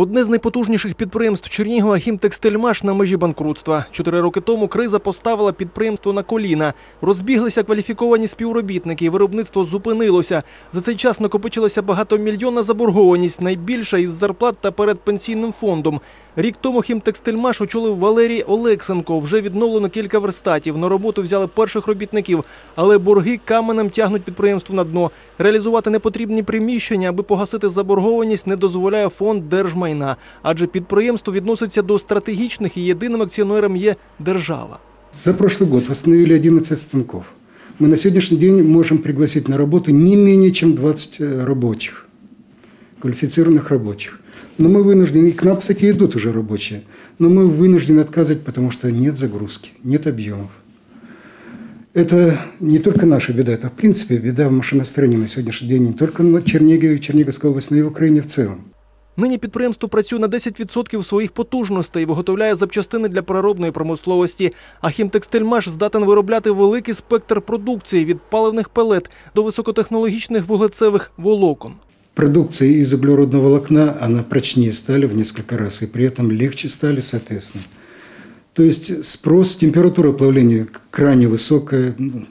Одне з найпотужніших підприємств Чернігова «Хімтекстильмаш» на межі банкрутства. Чотири роки тому криза поставила підприємство на коліна. Розбіглися кваліфіковані співробітники, виробництво зупинилося. За цей час накопичилася багатомільйонна заборгованість, найбільша із зарплат та перед пенсійним фондом. Рік тому «Хімтекстильмаш» очолив Валерій Олексенко. Вже відновлено кілька верстатів. На роботу взяли перших робітників, але борги каменем тягнуть підприємство на дно. Реалізувати непотрібні приміщення, аби погасити заборгованість, не дозволяє фонд держмайна, адже підприємство відноситься до стратегічних і єдиним акціонером є держава. За прошлый год восстановили 11 станков. Мы на сегодняшний день можем пригласить на работу не менее чем 20 э, рабочих, квалифицированных рабочих. Но мы вынуждены, и к нам, кстати, идут уже рабочие, но мы вынуждены отказывать, потому что нет загрузки, нет объемов. Это не только наша беда, это в принципе беда в машиностроении на сегодняшний день не только на Чернигове и Черниговской области, но и в Украине в целом. Нині підприємство працює на 10% своїх потужностей, виготовляє запчастини для переробної промисловості. А «Хімтекстильмаш» здатен виробляти великий спектр продукції від паливних пелет до високотехнологічних вуглецевих волокон. Продукция из углеродного волокна, она прочнее стали в несколько раз, и при этом легче стали, соответственно. То есть спрос, температура плавления крайне высокая, ну,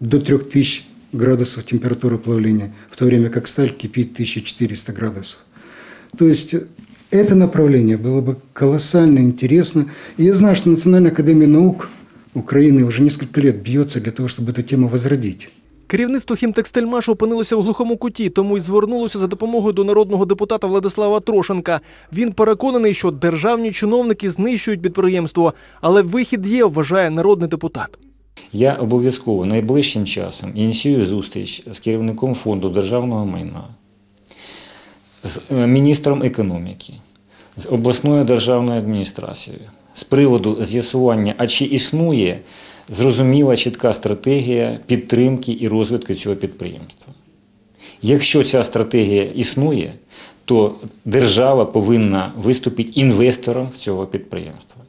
до 3000 градусов температура плавления, в то время как сталь кипит 1400 градусов. То есть это направление было бы колоссально интересно. И я знаю, что Национальная академия наук Украины уже несколько лет бьется для того, чтобы эту тему возродить. Керівництво «Хімтекстильмашу» опинилося в глухому куті, тому й звернулося за допомогою до народного депутата Владислава Трошенка. Він переконаний, що державні чиновники знищують підприємство, але вихід є, вважає народний депутат. Я обов'язково найближчим часом ініціюю зустріч з керівником фонду державного майна, з е, міністром економіки, з обласною державною адміністрацією з приводу з'ясування, а чи існує зрозуміла чітка стратегія підтримки і розвитку цього підприємства. Якщо ця стратегія існує, то держава повинна виступити інвестором цього підприємства.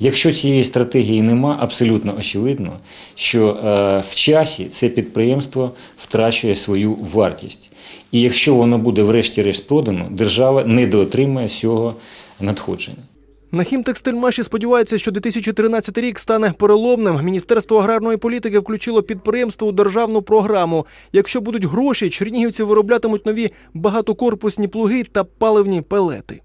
Якщо цієї стратегії нема, абсолютно очевидно, що е, в часі це підприємство втрачує свою вартість. І якщо воно буде врешті-решт продано, держава недоотримає з цього надходження. На «Хімтекстильмаші» сподіваються, що 2013 рік стане переломним. Міністерство аграрної політики включило підприємство у державну програму. Якщо будуть гроші, чернігівці вироблятимуть нові багатокорпусні плуги та паливні пелети.